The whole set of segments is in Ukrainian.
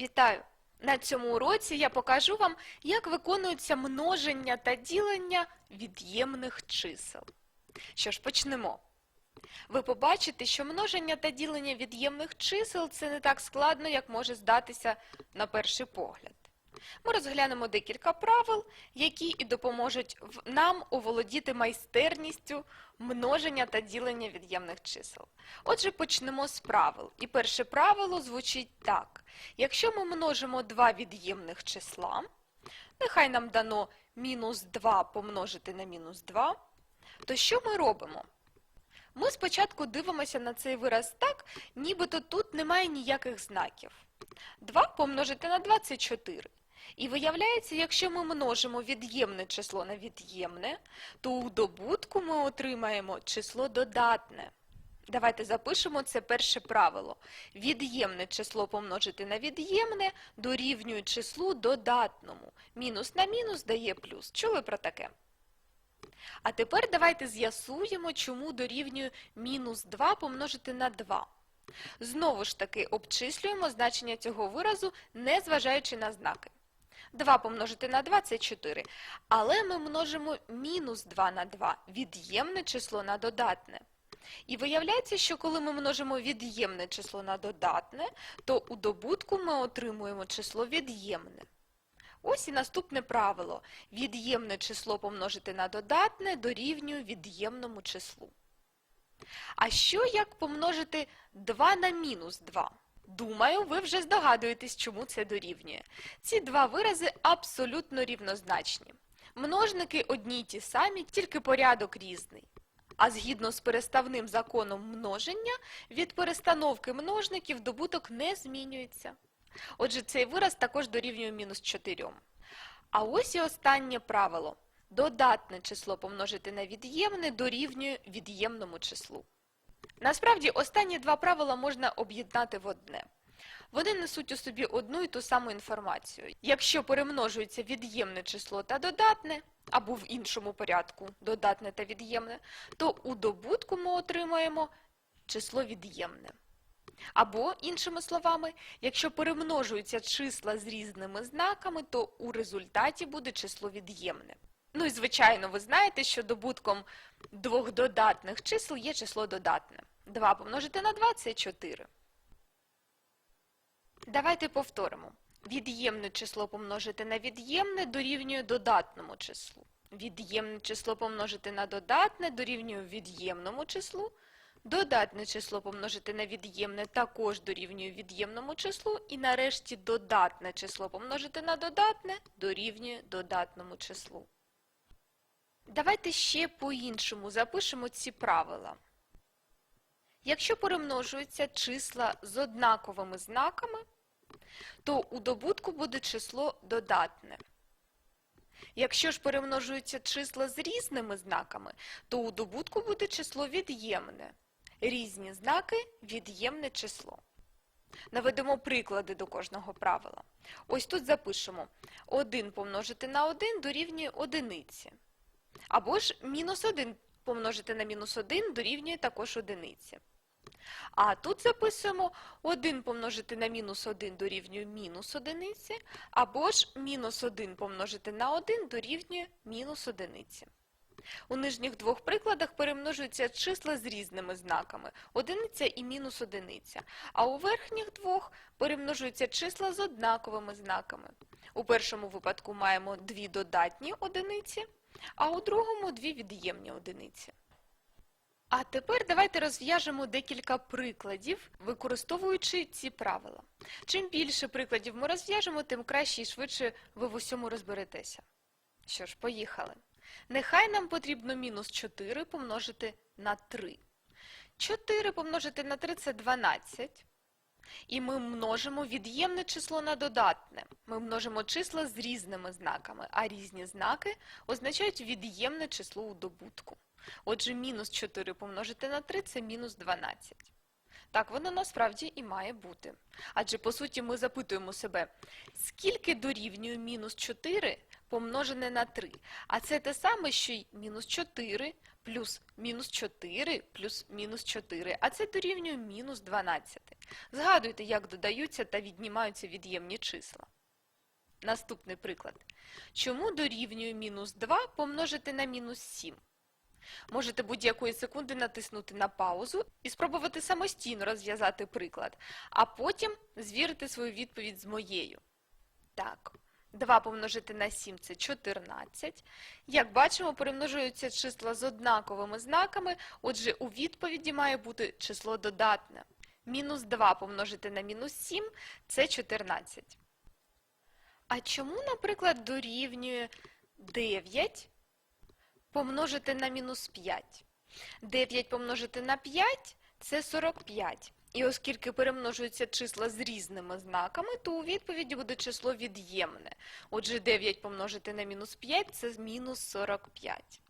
Вітаю! На цьому уроці я покажу вам, як виконується множення та ділення від'ємних чисел. Що ж, почнемо. Ви побачите, що множення та ділення від'ємних чисел це не так складно, як може здатися на перший погляд. Ми розглянемо декілька правил, які і допоможуть нам оволодіти майстерністю множення та ділення від'ємних чисел. Отже, почнемо з правил. І перше правило звучить так. Якщо ми множимо два від'ємних числа, нехай нам дано мінус 2 помножити на мінус 2, то що ми робимо? Ми спочатку дивимося на цей вираз так, нібито тут немає ніяких знаків. 2 помножити на 2 – це 4. І виявляється, якщо ми множимо від'ємне число на від'ємне, то у добутку ми отримаємо число додатне. Давайте запишемо це перше правило. Від'ємне число помножити на від'ємне дорівнює числу додатному. Мінус на мінус дає плюс. Чули про таке? А тепер давайте з'ясуємо, чому дорівнює мінус 2 помножити на 2. Знову ж таки обчислюємо значення цього виразу, не зважаючи на знаки. 2 помножити на 2 – це 4. Але ми множимо мінус 2 на 2, від'ємне число на додатне. І виявляється, що коли ми множимо від'ємне число на додатне, то у добутку ми отримуємо число від'ємне. Ось і наступне правило. Від'ємне число помножити на додатне дорівнює від'ємному числу. А що як помножити 2 на мінус 2? Думаю, ви вже здогадуєтесь, чому це дорівнює. Ці два вирази абсолютно рівнозначні. Множники одні й ті самі, тільки порядок різний. А згідно з переставним законом множення, від перестановки множників добуток не змінюється. Отже, цей вираз також дорівнює мінус 4. А ось і останнє правило. Додатне число помножити на від'ємне дорівнює від'ємному числу. Насправді, останні два правила можна об'єднати в одне. Вони несуть у собі одну і ту саму інформацію. Якщо перемножується від'ємне число та додатне, або в іншому порядку додатне та від'ємне, то у добутку ми отримаємо число від'ємне. Або, іншими словами, якщо перемножуються числа з різними знаками, то у результаті буде число від'ємне. Ну і звичайно, ви знаєте, що добутком двох додатних чисел є число додатне. 2 помножити на 2 – це 4. Давайте повторимо. Від'ємне число помножити на від'ємне дорівнює додатному числу. Від'ємне число помножити на додатне дорівнює від'ємному числу. Додатне число помножити на від'ємне також дорівнює від'ємному числу. І нарешті додатне число помножити на додатне дорівнює додатному числу. Давайте ще по-іншому запишемо ці правила. Якщо перемножуються числа з однаковими знаками, то у добутку буде число додатне. Якщо ж перемножуються числа з різними знаками, то у добутку буде число від'ємне. Різні знаки – від'ємне число. Наведемо приклади до кожного правила. Ось тут запишемо 1 помножити на 1 дорівнює одиниці. Або ж мінус 1 помножити на мінус 1 дорівнює також одиниці. А тут записуємо 1 помножити на мінус 1 дорівнює мінус одиниці, або ж мінус 1 помножити на 1 дорівнює мінус одиниці. У нижніх двох прикладах перемножуються числа з різними знаками – одиниця і мінус одиниця. А у верхніх двох перемножуються числа з однаковими знаками. У першому випадку маємо дві додатні одиниці, а у другому дві від'ємні одиниці. А тепер давайте розв'яжемо декілька прикладів, використовуючи ці правила. Чим більше прикладів ми розв'яжемо, тим краще і швидше ви в усьому розберетеся. Що ж, поїхали. Нехай нам потрібно мінус 4 помножити на 3. 4 помножити на 3 – це 12. І ми множимо від'ємне число на додатне. Ми множимо числа з різними знаками, а різні знаки означають від'ємне число у добутку. Отже, мінус 4 помножити на 3 – це мінус 12. Так воно насправді і має бути. Адже, по суті, ми запитуємо себе, скільки дорівнює мінус 4 помножене на 3? А це те саме, що й мінус 4 плюс мінус 4 плюс мінус 4, а це дорівнює мінус 12. Згадуйте, як додаються та віднімаються від'ємні числа. Наступний приклад. Чому дорівнює мінус 2 помножити на мінус 7? Можете будь-якої секунди натиснути на паузу і спробувати самостійно розв'язати приклад, а потім звірити свою відповідь з моєю. Так, 2 помножити на 7 – це 14. Як бачимо, перемножуються числа з однаковими знаками, отже, у відповіді має бути число додатне. Мінус 2 помножити на мінус 7 – це 14. А чому, наприклад, дорівнює 9 помножити на мінус 5? 9 помножити на 5 – це 45. І оскільки перемножуються числа з різними знаками, то у відповіді буде число від'ємне. Отже, 9 помножити на мінус 5 – це мінус 45.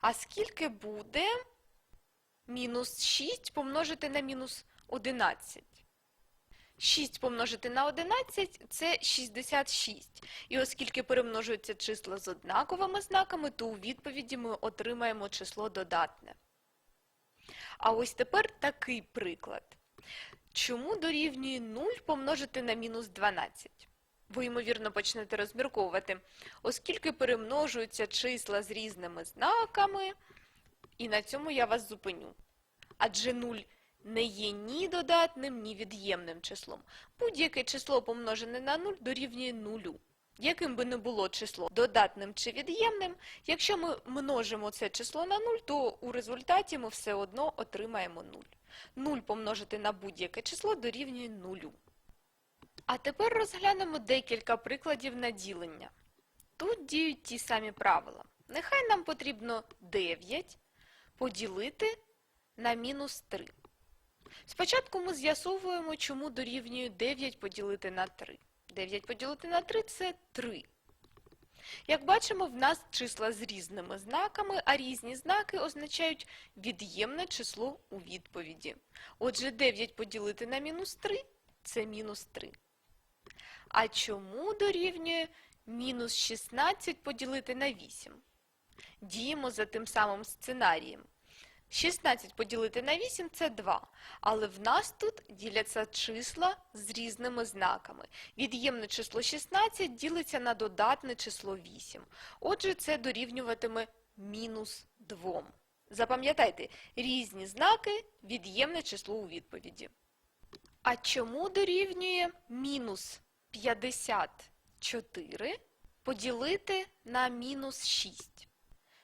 А скільки буде мінус 6 помножити на мінус 11? 6 помножити на 11 – це 66. І оскільки перемножуються числа з однаковими знаками, то у відповіді ми отримаємо число додатне. А ось тепер такий приклад. Чому дорівнює 0 помножити на мінус 12? Ви, ймовірно, почнете розмірковувати, оскільки перемножуються числа з різними знаками, і на цьому я вас зупиню. Адже 0 не є ні додатним, ні від'ємним числом. Будь-яке число помножене на 0 дорівнює 0. Яким би не було число додатним чи від'ємним, якщо ми множимо це число на 0, то у результаті ми все одно отримаємо 0. 0 помножити на будь-яке число дорівнює 0. А тепер розглянемо декілька прикладів на ділення. Тут діють ті самі правила. Нехай нам потрібно 9 поділити на мінус 3. Спочатку ми з'ясовуємо, чому дорівнює 9 поділити на 3. 9 поділити на 3 – це 3. Як бачимо, в нас числа з різними знаками, а різні знаки означають від'ємне число у відповіді. Отже, 9 поділити на мінус 3 – це мінус 3. А чому дорівнює мінус 16 поділити на 8? Діємо за тим самим сценарієм. 16 поділити на 8 – це 2, але в нас тут діляться числа з різними знаками. Від'ємне число 16 ділиться на додатне число 8. Отже, це дорівнюватиме мінус 2. Запам'ятайте, різні знаки – від'ємне число у відповіді. А чому дорівнює мінус 54 поділити на мінус 6?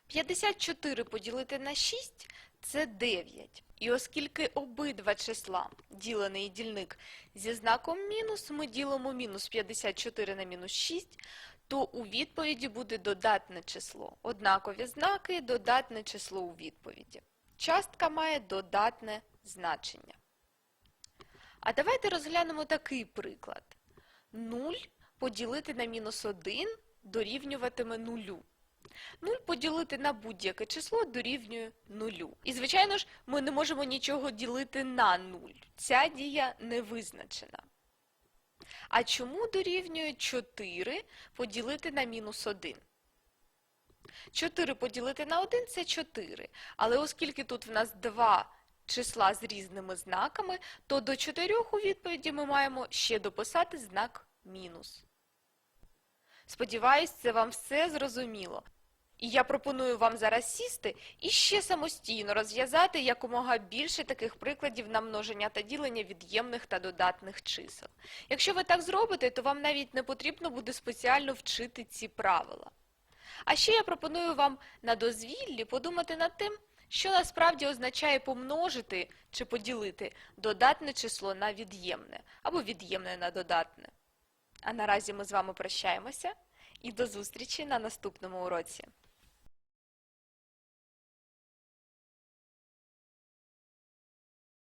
54 поділити на 6 – це 9. І оскільки обидва числа, ділений дільник, зі знаком мінус, ми ділимо мінус 54 на мінус 6, то у відповіді буде додатне число. Однакові знаки – додатне число у відповіді. Частка має додатне значення. А давайте розглянемо такий приклад. 0 поділити на мінус 1 дорівнюватиме 0. 0 поділити на будь-яке число дорівнює 0. І, звичайно ж, ми не можемо нічого ділити на 0. Ця дія не визначена. А чому дорівнює 4 поділити на мінус 1? 4 поділити на 1 – це 4. Але оскільки тут в нас два числа з різними знаками, то до 4 у відповіді ми маємо ще дописати знак мінус. Сподіваюсь, це вам все зрозуміло. І я пропоную вам зараз сісти і ще самостійно розв'язати якомога більше таких прикладів на множення та ділення від'ємних та додатних чисел. Якщо ви так зробите, то вам навіть не потрібно буде спеціально вчити ці правила. А ще я пропоную вам на дозвіллі подумати над тим, що насправді означає помножити чи поділити додатне число на від'ємне або від'ємне на додатне. А наразі ми з вами прощаємося і до зустрічі на наступному уроці.